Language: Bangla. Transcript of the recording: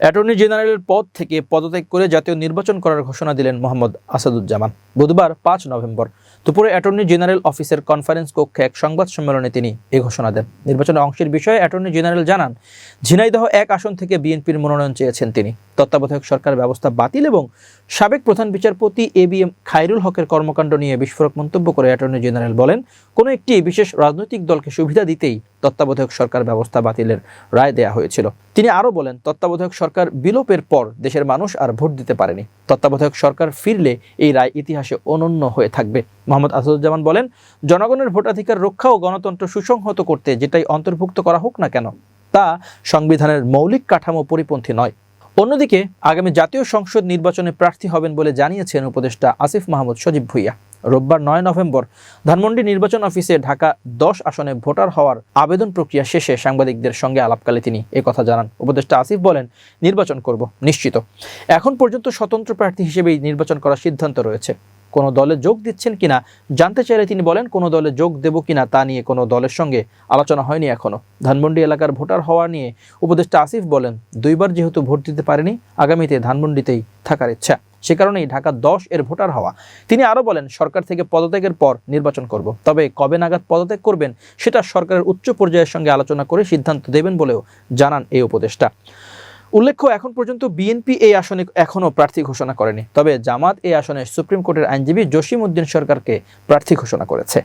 অ্যাটর্নি জেনারেলের পদ থেকে পদত্যাগ করে জাতীয় নির্বাচন করার ঘোষণা দিলেন মোহাম্মদ আসাদুজ্জামান। বুধবার পাঁচ নভেম্বর দুপুরে অ্যাটর্নি জেনারেল অফিসের কনফারেন্স কক্ষে এক সংবাদ সম্মেলনে তিনি এ ঘোষণা দেন। নির্বাচনের অংশের বিষয়ে অ্যাটর্নি জেনারেল জানান, ঝিনাইদহ এক আসন থেকে বিএনপির মনোনয়ন চেয়েছেন তিনি। তত্ত্বাবধায়ক সরকার ব্যবস্থা বাতিল এবং সাবেক প্রধান বিচারপতি এ বি এম খায়রুল হকের কর্মকাণ্ড নিয়ে বিস্ফোরক মন্তব্য করে অ্যাটর্নি জেনারেল বলেন, কোনো একটি বিশেষ রাজনৈতিক দলকে সুবিধা দিতেই তত্ত্বাবধায়ক সরকার ব্যবস্থা বাতিলের রায় দেয়া হয়েছিল। তিনি আরও বলেন, তত্ত্বাবধায়ক সরকার বিলোপের পর দেশের মানুষ আর ভোট দিতে পারেনি। তত্ত্বাবধায়ক সরকার ফিরলে এই রায় ইতিহাসে অনন্য হয়ে থাকবে। মোহাম্মদ আসাদুজ্জামান বলেন, জনগণের ভোটাধিকার রক্ষা ও গণতন্ত্র সুসংহত করতে যেটাই অন্তর্ভুক্ত করা হোক না কেন, তা সংবিধানের মৌলিক কাঠামো পরিপন্থী নয়। অন্যদিকে আগামী জাতীয় সংসদ নির্বাচনে প্রার্থী হবেন বলে জানিয়েছেন উপদেষ্টা আসিফ মাহমুদ সজীব ভুইয়া। রোববার নয় নভেম্বর ধানমন্ডি নির্বাচন অফিসে ঢাকা দশ আসনে ভোটার হওয়ার আবেদন প্রক্রিয়া শেষে সাংবাদিকদের সঙ্গে আলাপকালে তিনি কথা জানান। উপদেষ্টা আসিফ বলেন, নির্বাচন করব, নিশ্চিত। এখন পর্যন্ত স্বতন্ত্র প্রার্থী হিসেবেই নির্বাচন করার সিদ্ধান্ত রয়েছে। কোনো দলে যোগ দিচ্ছেন কিনা জানতে চাইলে তিনি বলেন, কোনো দলে যোগ দেব কিনা তা নিয়ে কোনো দলের সঙ্গে আলোচনা হয়নি এখনও। ধানমন্ডি এলাকার ভোটার হওয়া নিয়ে উপদেষ্টা আসিফ বলেন, দুইবার যেহেতু ভোট দিতে পারেনি, আগামীতে ধানমন্ডিতেই থাকার ইচ্ছা। সে কারণেই ঢাকা দশ এর ভোটার হওয়া। তিনি আরও বলেন, সরকার থেকে পদত্যাগের পর নির্বাচন করব। তবে কবে নাগাদ পদত্যাগ করবেন, সেটা সরকারের উচ্চ পর্যায়ের সঙ্গে আলোচনা করে সিদ্ধান্ত দেবেন বলেও জানান এই উপদেষ্টা। উল্লেখ্য, এখন পর্যন্ত বিএনপি এই আসনে এখনও প্রার্থী ঘোষণা করেনি। তবে জামাত এই আসনে সুপ্রিম কোর্টের আইনজীবী জসিম উদ্দিন সরকারকে প্রার্থী ঘোষণা করেছে।